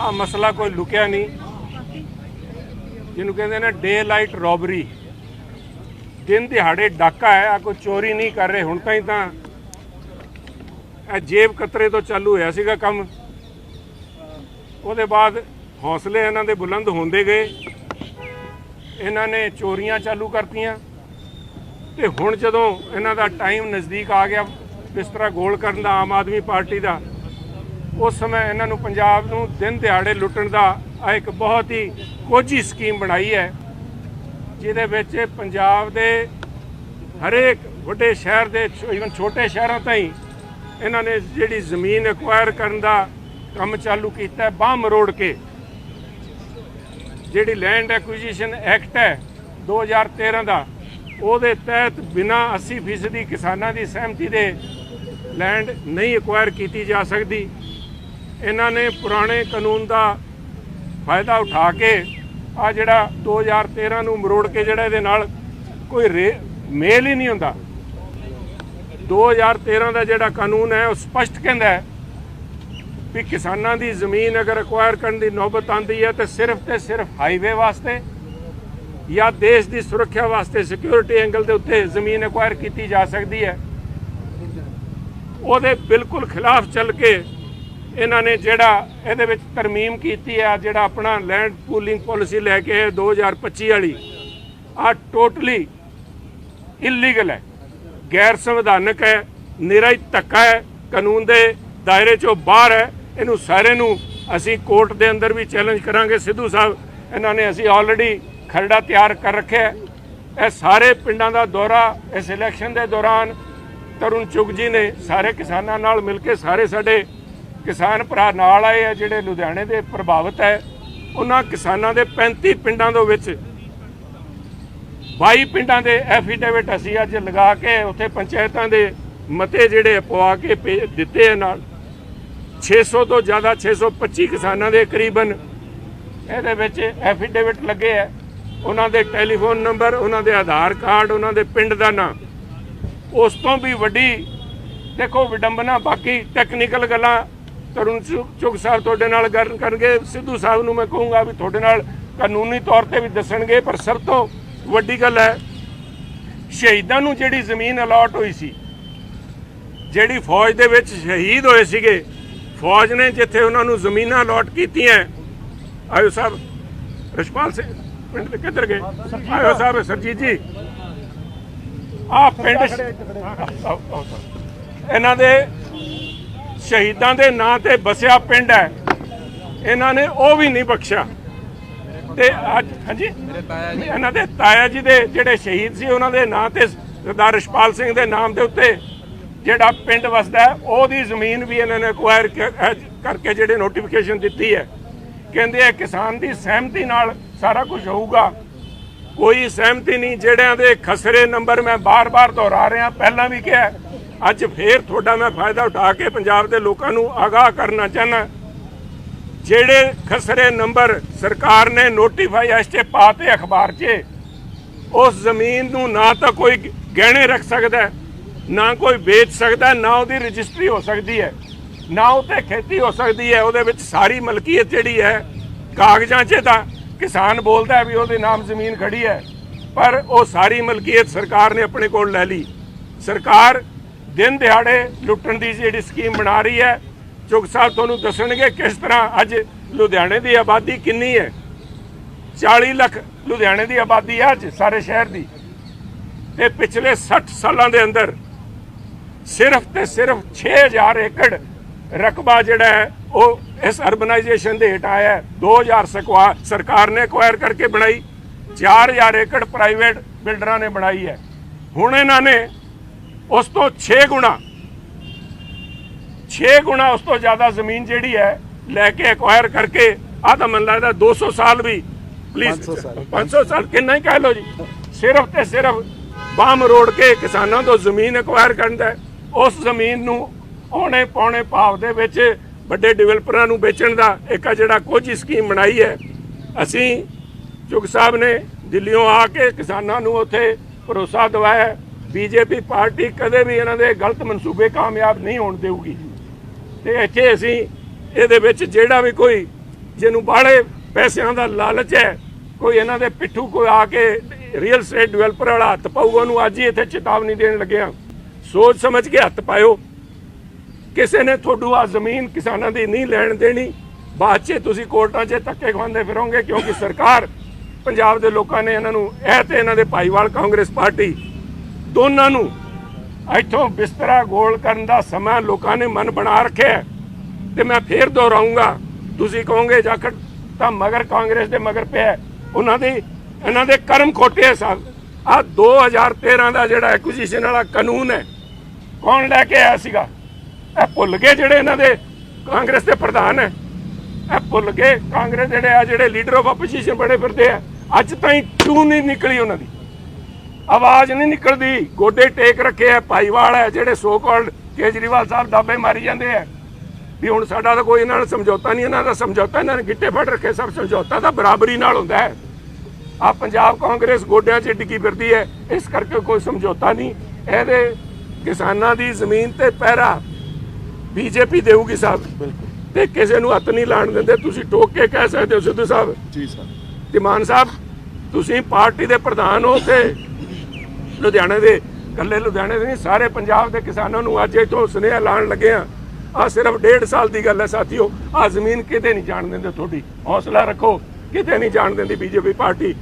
ਆ ਮਸਲਾ ਕੋਈ ਲੁਕਿਆ ਨਹੀਂ। ਜਿਹਨੂੰ ਕਹਿੰਦੇ ਨੇ ਡੇ ਲਾਈਟ ਰੋਬਰੀ ਦਿਨ ਦਿਹਾੜੇ ਡਾਕਾ ਹੈ, ਆ ਕੋਈ ਚੋਰੀ ਨਹੀਂ ਕਰ ਰਹੇ। ਹੁਣ ਤਾਈਂ ਤਾਂ ਇਹ ਜੇਬ ਕਤਰੇ ਤੋਂ ਚਾਲੂ ਹੋਇਆ ਸੀਗਾ ਕੰਮ। ਉਹਦੇ ਬਾਅਦ ਹੌਸਲੇ ਇਹਨਾਂ ਦੇ ਬੁਲੰਦ ਹੁੰਦੇ ਗਏ। ਇਹਨਾਂ ਨੇ ਚੋਰੀਆਂ ਚਾਲੂ ਕਰਤੀਆਂ। ਤੇ ਹੁਣ ਜਦੋਂ ਇਹਨਾਂ ਦਾ ਟਾਈਮ ਨਜ਼ਦੀਕ ਆ ਗਿਆ, ਬਿਸਤਰਾ ਗੋਲ ਕਰਨ ਦਾ ਆਮ ਆਦਮੀ ਪਾਰਟੀ ਦਾ ਉਸ ਸਮੇਂ ਇਹਨਾਂ ਨੂੰ ਪੰਜਾਬ ਨੂੰ ਦਿਨ ਦਿਹਾੜੇ ਲੁੱਟਣ ਦਾ ਆ ਇੱਕ ਬਹੁਤ ਹੀ ਕੋਝੀ ਸਕੀਮ ਬਣਾਈ ਹੈ, ਜਿਹਦੇ ਵਿੱਚ ਪੰਜਾਬ ਦੇ ਹਰੇਕ ਵੱਡੇ ਸ਼ਹਿਰ ਦੇ ਇਵਨ ਛੋਟੇ ਸ਼ਹਿਰਾਂ ਤਾਈਂ ਇਹਨਾਂ ਨੇ ਜਿਹੜੀ ਜ਼ਮੀਨ ਐਕਵਾਇਰ ਕਰਨ ਦਾ ਕੰਮ ਚਾਲੂ ਕੀਤਾ ਹੈ, ਬਾਹ ਮਰੋੜ ਕੇ। ਜਿਹੜੀ ਲੈਂਡ ਐਕੁਜੀਸ਼ਨ ਐਕਟ ਹੈ 2013 ਦਾ, ਉਹਦੇ ਤਹਿਤ ਬਿਨਾ 80% ਕਿਸਾਨਾਂ ਦੀ ਸਹਿਮਤੀ ਦੇ ਲੈਂਡ ਨਹੀਂ ਐਕਵਾਇਰ ਕੀਤੀ ਜਾ ਸਕਦੀ। ਇਹਨਾਂ ਨੇ ਪੁਰਾਣੇ ਕਾਨੂੰਨ ਦਾ ਫਾਇਦਾ ਉਠਾ ਕੇ ਆ ਜਿਹੜਾ 2013 ਨੂੰ ਮਰੋੜ ਕੇ ਜਿਹੜਾ ਇਹਦੇ ਨਾਲ ਕੋਈ ਰੇ- ਮੇਲ ਹੀ ਨਹੀਂ ਹੁੰਦਾ। 2013 ਦਾ ਜਿਹੜਾ ਕਾਨੂੰਨ ਹੈ, ਉਹ ਸਪਸ਼ਟ ਕਹਿੰਦਾ ਹੈ ਵੀ ਕਿਸਾਨਾਂ ਦੀ ਜ਼ਮੀਨ ਅਗਰ ਐਕਵਾਇਰ ਕਰਨ ਦੀ ਨੌਬਤ ਆਂਦੀ ਹੈ ਤੇ ਸਿਰਫ ਤੇ ਸਿਰਫ ਹਾਈਵੇ ਵਾਸਤੇ ਜਾਂ ਦੇਸ਼ ਦੀ ਸੁਰੱਖਿਆ ਵਾਸਤੇ ਸਿਕਿਉਰਿਟੀ ਐਂਗਲ ਦੇ ਉੱਤੇ ਜ਼ਮੀਨ ਐਕਵਾਇਰ ਕੀਤੀ ਜਾ ਸਕਦੀ ਹੈ। ਉਹਦੇ ਬਿਲਕੁਲ ਖਿਲਾਫ ਚੱਲ ਕੇ ਇਹਨਾਂ ਨੇ ਜਿਹੜਾ ਇਹਦੇ ਵਿੱਚ ਤਰਮੀਮ ਕੀਤੀ ਹੈ ਜਿਹੜਾ ਆਪਣਾ ਲੈਂਡ ਪੂਲਿੰਗ ਪਾਲਿਸੀ ਲੈ ਕੇ ਆਏ 2025 ਵਾਲੀ ਆ ਟੋਟਲੀ ਇਲੀਗਲ ਹੈ। ਗੈਰ ਸੰਵਿਧਾਨਕ ਹੈ ਨਿਰਾ ਹੀ ਧੱਕਾ ਹੈ, ਕਾਨੂੰਨ ਦੇ ਦਾਇਰੇ ਚੋਂ ਬਾਹਰ ਹੈ। ਇਹਨੂੰ ਸਾਰੇ ਨੂੰ ਅਸੀਂ ਕੋਰਟ ਦੇ ਅੰਦਰ ਵੀ ਚੈਲੰਜ ਕਰਾਂਗੇ। ਸਿੱਧੂ ਸਾਹਿਬ, ਇਹਨਾਂ ਨੇ ਅਸੀਂ ਆਲਰੇਡੀ ਖਰੜਾ ਤਿਆਰ ਕਰ ਰੱਖਿਆ ਇਹ ਸਾਰੇ ਪਿੰਡਾਂ ਦਾ ਦੌਰਾ, ਇਸ ਇਲੈਕਸ਼ਨ ਦੇ ਦੌਰਾਨ ਤਰੁਣ ਚੁਗ ਜੀ ਨੇ ਸਾਰੇ ਕਿਸਾਨਾਂ ਨਾਲ ਮਿਲ ਕੇ ਸਾਰੇ ਸਾਡੇ ਕਿਸਾਨ ਭਰਾ ਨਾਲ ਆਏ ਆ, ਜਿਹੜੇ ਲੁਧਿਆਣੇ ਦੇ ਪ੍ਰਭਾਵਿਤ ਹੈ, ਉਹਨਾਂ ਕਿਸਾਨਾਂ ਦੇ 35 ਪਿੰਡਾਂ ਦੇ ਵਿੱਚ 22 ਪਿੰਡਾਂ ਦੇ ਐਫੀਡੇਵਿਟ ਅਸੀਂ ਅੱਜ ਲਗਾ ਕੇ ਉੱਥੇ ਪੰਚਾਇਤਾਂ ਦੇ ਮਤੇ ਜਿਹੜੇ ਪਵਾ ਕੇ ਭੇ- ਦਿੱਤੇ ਆ ਨਾਲ। 600 ਤੋਂ ਜ਼ਿਆਦਾ 625 ਕਿਸਾਨਾਂ ਦੇ ਕਰੀਬਨ ਇਹਦੇ ਵਿੱਚ ਐਫੀਡੇਵਿਟ ਲੱਗੇ ਆ। ਉਹਨਾਂ ਦੇ ਟੈਲੀਫੋਨ ਨੰਬਰ, ਉਹਨਾਂ ਦੇ ਆਧਾਰ ਕਾਰਡ, ਉਹਨਾਂ ਦੇ ਪਿੰਡ ਦਾ ਨਾਂ। ਉਸ ਤੋਂ ਵੀ ਵੱਡੀ ਦੇਖੋ ਵਿਡੰਬਨਾ, ਬਾਕੀ ਟੈਕਨੀਕਲ ਗੱਲਾਂ ਤਰੁਣ ਚੁਗ ਸਾਹਿਬ ਤੁਹਾਡੇ ਨਾਲ ਗੱਲ ਕਰਨਗੇ ਸਿੱਧੂ ਸਾਹਿਬ ਨੂੰ ਮੈਂ ਕਹੂੰਗਾ ਵੀ ਤੁਹਾਡੇ ਨਾਲ ਕਾਨੂੰਨੀ ਤੌਰ ਤੇ ਵੀ ਦੱਸਣਗੇ ਪਰ ਸਭ ਤੋਂ ਵੱਡੀ ਗੱਲ ਹੈ ਸ਼ਹੀਦਾਂ ਨੂੰ ਜਿਹੜੀ ਜ਼ਮੀਨ ਅਲਾਟ ਹੋਈ ਸੀ ਜਿਹੜੀ ਫੌਜ ਦੇ ਵਿੱਚ ਸ਼ਹੀਦ ਹੋਏ ਸੀਗੇ ਫੌਜ ਨੇ ਜਿੱਥੇ ਉਹਨਾਂ ਨੂੰ ਜ਼ਮੀਨਾਂ ਅਲਾਟ ਕੀਤੀਆਂ ਆਇਓ ਸਾਹਿਬ ਰਸ਼ਪਾਲ ਸਿੰਘ ਪਿੰਡ ਦੇ ਕਿੱਧਰ ਗਏ ਆਇਓ ਸਾਹਿਬ ਸਰਜੀਤ ਜੀ ਆ ਪਿੰਡ ਇਹਨਾਂ ਦੇ ਸ਼ਹੀਦਾਂ ਦੇ ਨਾਂ ਤੇ ਬਸਿਆ ਪਿੰਡ ਹੈ। ਇਹਨਾਂ ਨੇ ਉਹ ਵੀ ਨਹੀਂ ਬਖਸ਼ਿਆ। ਤੇ ਅੱਜ, ਹਾਂਜੀ? ਇਹਨਾਂ ਦੇ ਤਾਇਆ ਜੀ ਦੇ ਜਿਹੜੇ ਸ਼ਹੀਦ ਸੀ, ਉਹਨਾਂ ਦੇ ਨਾਂ ਤੇ ਸਰਦਾਰ ਰਸ਼ਪਾਲ ਸਿੰਘ ਦੇ ਨਾਮ ਦੇ ਉੱਤੇ ਜਿਹੜਾ ਪਿੰਡ ਵਸਦਾ ਉਹਦੀ ਜ਼ਮੀਨ ਵੀ ਇਹਨਾਂ ਨੇ ਅਕਵਾਇਰ ਕਰਕੇ ਜਿਹੜੇ ਨੋਟੀਫਿਕੇਸ਼ਨ ਦਿੱਤੀ ਹੈ। ਕਹਿੰਦੇ ਆ, ਕਿਸਾਨ ਦੀ ਸਹਿਮਤੀ ਨਾਲ ਸਾਰਾ ਕੁਝ ਹੋਊਗਾ। ਕੋਈ ਸਹਿਮਤੀ ਨਹੀਂ, ਜਿਹੜਿਆਂ ਦੇ ਖਸਰੇ ਨੰਬਰ ਮੈਂ ਬਾਰ-ਬਾਰ ਦੁਹਰਾ ਰਿਹਾ। ਪਹਿਲਾਂ ਵੀ ਕਿਹਾ ਅੱਜ ਫੇਰ ਤੁਹਾਡਾ ਮੈਂ ਫਾਇਦਾ ਉਠਾ ਕੇ ਪੰਜਾਬ ਦੇ ਲੋਕਾਂ ਨੂੰ ਆਗਾਹ ਕਰਨਾ ਚਾਹਨਾ ਜਿਹੜੇ ਖਸਰੇ ਨੰਬਰ ਸਰਕਾਰ ਨੇ ਨੋਟੀਫਾਈ ਐਸਟੇ ਪਾਤੇ ਅਖਬਾਰ 'ਚ, ਉਸ ਜ਼ਮੀਨ ਨੂੰ ਨਾ ਤਾਂ ਕੋਈ ਗਹਿਣੇ ਰੱਖ ਸਕਦਾ ਨਾ ਕੋਈ ਵੇਚ ਸਕਦਾ ਨਾ ਉਹਦੀ ਰਜਿਸਟਰੀ ਹੋ ਸਕਦੀ ਹੈ, ਨਾ ਉਤੇ ਖੇਤੀ ਹੋ ਸਕਦੀ ਹੈ, ਉਹਦੇ ਵਿੱਚ ਸਾਰੀ ਮਲਕੀਅਤ ਜਿਹੜੀ ਹੈ, ਕਾਗਜ਼ਾਂ 'ਚ ਤਾਂ ਕਿਸਾਨ ਬੋਲਦਾ ਹੈ ਵੀ ਉਹਦੇ ਨਾਮ ਜ਼ਮੀਨ ਖੜੀ ਹੈ, ਪਰ ਉਹ ਸਾਰੀ ਮਲਕੀਅਤ ਸਰਕਾਰ ਨੇ ਆਪਣੇ ਕੋਲ ਲੈ ਲਈ। ਸਰਕਾਰ ਦਿਨ ਦਿਹਾੜੇ ਲੁੱਟਣ ਦੀ ਜਿਹੜੀ ਸਕੀਮ ਬਣਾ ਰਹੀ ਹੈ ਚੁਗ ਸਾਹਿਬ ਤੁਹਾਨੂੰ ਦੱਸਣਗੇ ਕਿਸ ਤਰ੍ਹਾਂ ਅੱਜ ਲੁਧਿਆਣੇ ਦੀ ਆਬਾਦੀ ਕਿੰਨੀ ਹੈ। 40 ਲੱਖ ਲੁਧਿਆਣੇ ਦੀ ਆਬਾਦੀ ਹੈ ਅੱਜ ਸਾਰੇ ਸ਼ਹਿਰ ਦੀ। ਤੇ ਪਿਛਲੇ 60 ਸਾਲਾਂ ਦੇ ਅੰਦਰ ਸਿਰਫ ਤੇ ਸਿਰਫ 6000 ਏਕੜ ਰਕਬਾ ਜਿਹੜਾ ਹੈ, ਉਹ ਇਸ ਅਰਬਨਾਈਜੇਸ਼ਨ ਦੇ ਹੇਠ ਆਇਆ ਹੈ। 2000 ਸਕਵਾ, ਸਰਕਾਰ ਨੇ ਐਕਵਾਇਰ ਕਰਕੇ ਬਣਾਈ 4000 ਏਕੜ ਪ੍ਰਾਈਵੇਟ ਬਿਲਡਰਾਂ ਨੇ ਬਣਾਈ ਹੈ। ਹੁਣ ਇਹਨਾਂ ਨੇ ਉਸ ਤੋਂ 6 ਗੁਣਾ 6 ਗੁਣਾ ਉਸ ਤੋਂ ਜ਼ਿਆਦਾ ਜ਼ਮੀਨ ਜਿਹੜੀ ਹੈ ਲੈ ਕੇ ਐਕਵਾਇਰ ਕਰਕੇ ਆ ਤਾਂ ਮੈਨੂੰ ਲੱਗਦਾ 200 ਸਾਲ ਵੀ ਪਲੀਜ਼ 500 ਸਾਲ। 500 ਸਾਲ ਕਿੰਨਾ ਹੀ ਕਹਿ ਲਓ ਜੀ ਸਿਰਫ ਤੇ ਸਿਰਫ ਬਾਮ ਰੋੜ ਕੇ ਕਿਸਾਨਾਂ ਤੋਂ ਜ਼ਮੀਨ ਐਕਵਾਇਰ ਕਰਦਾ। ਉਸ ਜ਼ਮੀਨ ਨੂੰ ਆਉਣੇ ਪੌਣੇ ਭਾਵ ਦੇ ਵਿੱਚ ਵੱਡੇ ਡਿਵੈਲਪਰਾਂ ਨੂੰ ਵੇਚਣ ਦਾ ਇੱਕ ਆ ਜਿਹੜਾ ਕੋਝੀ ਸਕੀਮ ਬਣਾਈ ਹੈ ਅਸੀਂ ਚੁਗ ਸਾਹਿਬ ਨੇ ਦਿੱਲੀੋਂ ਆ ਕੇ ਕਿਸਾਨਾਂ ਨੂੰ ਉੱਥੇ ਭਰੋਸਾ ਦਿਵਾਇਆ ਬੀਜੇਪੀ ਪਾਰਟੀ ਕਦੇ ਵੀ ਇਹਨਾਂ ਦੇ ਗਲਤ ਮਨਸੂਬੇ ਕਾਮਯਾਬ ਨਹੀਂ ਹੋਣ ਦੇਊਗੀ। ਤੇ ਇੱਥੇ ਅਸੀਂ ਇਹਦੇ ਵਿੱਚ ਜਿਹੜਾ ਵੀ ਕੋਈ ਜਿਹਨੂੰ ਬਾਹਲੇ ਪੈਸਿਆਂ ਦਾ ਲਾਲਚ ਹੈ, ਕੋਈ ਇਹਨਾਂ ਦੇ ਪਿੱਠੂ ਕੋਈ ਆ ਕੇ ਰੀਅਲ estate ਡਿਵੈਲਪਰ ਵਾਲਾ ਹੱਥ ਪਾਊਗਾ, ਉਹਨੂੰ ਅੱਜ ਹੀ ਇੱਥੇ ਚੇਤਾਵਨੀ ਦੇਣ ਲੱਗਿਆ ਸੋਚ ਸਮਝ ਕੇ ਹੱਥ ਪਾਇਓ। ਕਿਸੇ ਨੇ ਤੁਹਾਨੂੰ ਆ ਜ਼ਮੀਨ ਕਿਸਾਨਾਂ ਦੀ ਨਹੀਂ ਲੈਣ ਦੇਣੀ। ਬਾਅਦ 'ਚ ਤੁਸੀਂ ਕੋਰਟਾਂ 'ਚ ਧੱਕੇ ਖਵਾਉਂਦੇ ਫਿਰੋਗੇ, ਕਿਉਂਕਿ ਸਰਕਾਰ ਪੰਜਾਬ ਦੇ ਲੋਕਾਂ ਨੇ ਇਹਨਾਂ ਨੂੰ ਇਹ ਤੇ ਇਹਨਾਂ ਦੇ ਭਾਈਵਾਲ ਕਾਂਗਰਸ ਪਾਰਟੀ ਦੋਨਾਂ ਨੂੰ ਇੱਥੋਂ ਬਿਸਤਰਾ ਗੋਲ ਕਰਨ ਦਾ ਸਮਾਂ ਲੋਕਾਂ ਨੇ ਮਨ ਬਣਾ ਰੱਖਿਆ ਤੇ ਮੈਂ ਫੇਰ ਦੁਹਰਾਉਂਗਾ, ਤੁਸੀਂ ਕਹੋਗੇ ਜਾਖੜ, ਤਾਂ ਮਗਰ ਕਾਂਗਰਸ ਦੇ ਮਗਰ ਪਿਆ ਉਹਨਾਂ ਦੇ, ਇਹਨਾਂ ਦੇ ਕਰਮ ਖੋਟੇ ਆ ਸਾਹਿਬ। ਆ 2013 ਦਾ ਜਿਹੜਾ ਐਕੁਜੀਸ਼ਨ ਵਾਲਾ ਕਾਨੂੰਨ ਹੈ, ਕੌਣ ਲੈ ਕੇ ਆਇਆ ਸੀਗਾ? ਇਹ ਭੁੱਲ ਗਏ ਜਿਹੜੇ ਇਹਨਾਂ ਦੇ ਕਾਂਗਰਸ ਦੇ ਪ੍ਰਧਾਨ ਹੈ। ਇਹ ਭੁੱਲ ਗਏ ਕਾਂਗਰਸ ਜਿਹੜੇ ਆ, ਜਿਹੜੇ ਲੀਡਰ ਆਫ ਆਪੋਜੀਸ਼ਨ ਬਣੇ ਫਿਰਦੇ ਆ। ਅੱਜ ਤਾਈਂ ਟੂ ਨਹੀਂ ਨਿਕਲੀ ਉਹਨਾਂ ਦੀ? ਆਵਾਜ਼ ਨਹੀਂ ਨਿਕਲਦੀ। ਗੋਡੇ ਟੇਕ ਰੱਖੇ ਆ ਭਾਈਵਾਲ ਹੈ ਜਿਹੜੇ ਸੋ ਕਾਲਡ ਕੇਜਰੀਵਾਲ ਸਾਹਿਬ ਦਾਬੇ ਮਾਰੀ ਜਾਂਦੇ ਆ। ਵੀ ਹੁਣ ਸਾਡਾ ਤਾਂ ਕੋਈ ਇਹਨਾਂ ਨਾਲ ਸਮਝੌਤਾ ਨਹੀਂ ਇਹਨਾਂ ਦਾ ਸਮਝੌਤਾ ਇਹਨਾਂ ਨੇ ਗਿੱਟੇ ਫੜ ਰੱਖੇ ਸਭ ਸਮਝੌਤਾ ਤਾਂ ਬਰਾਬਰੀ ਨਾਲ ਹੁੰਦਾ ਹੈ। ਆ ਪੰਜਾਬ ਕਾਂਗਰਸ ਗੋਡਿਆਂ 'ਚ ਡਿੱਗੀ ਫਿਰਦੀ ਹੈ ਇਸ ਕਰਕੇ ਕੋਈ ਸਮਝੌਤਾ ਨਹੀਂ। ਇਹਦੇ ਕਿਸਾਨਾਂ ਦੀ ਜ਼ਮੀਨ ਤੇ ਪਹਿਰਾ ਬੀਜੇਪੀ ਦੇਊਗੀ ਸਾਹਿਬ। ਤੇ ਕਿਸੇ ਨੂੰ ਹੱਥ ਨਹੀਂ ਲਾਣ ਦਿੰਦੇ ਤੁਸੀਂ ਟੋਕ ਕੇ ਕਹਿ ਸਕਦੇ ਹੋ ਸਿੱਧੂ ਸਾਹਿਬ। ਜੀ ਸਰ ਤੇ ਮਾਨ ਸਾਹਿਬ ਤੁਸੀਂ ਪਾਰਟੀ ਦੇ ਪ੍ਰਧਾਨ ਹੋ ਤੇ ਲੁਧਿਆਣੇ ਦੇ ਕੱਲੇ ਲੁਧਿਆਣੇ ਦੇ ਨਹੀਂ, ਸਾਰੇ ਪੰਜਾਬ ਦੇ ਕਿਸਾਨਾਂ ਨੂੰ ਅੱਜ ਇਥੋਂ ਸੁਨੇਹਾ ਲਾਣ ਲੱਗੇ ਆ ਆ ਸਿਰਫ ਡੇਢ ਸਾਲ ਦੀ ਗੱਲ ਹੈ ਸਾਥੀਓ ਆ ਜ਼ਮੀਨ ਕਿਤੇ ਨਹੀਂ ਜਾਣ ਦਿੰਦੇ ਤੁਹਾਡੀ। ਹੌਸਲਾ ਰੱਖੋ, ਕਿਤੇ ਨਹੀਂ ਜਾਣ ਦਿੰਦੀ ਬੀਜੇਪੀ ਪਾਰਟੀ।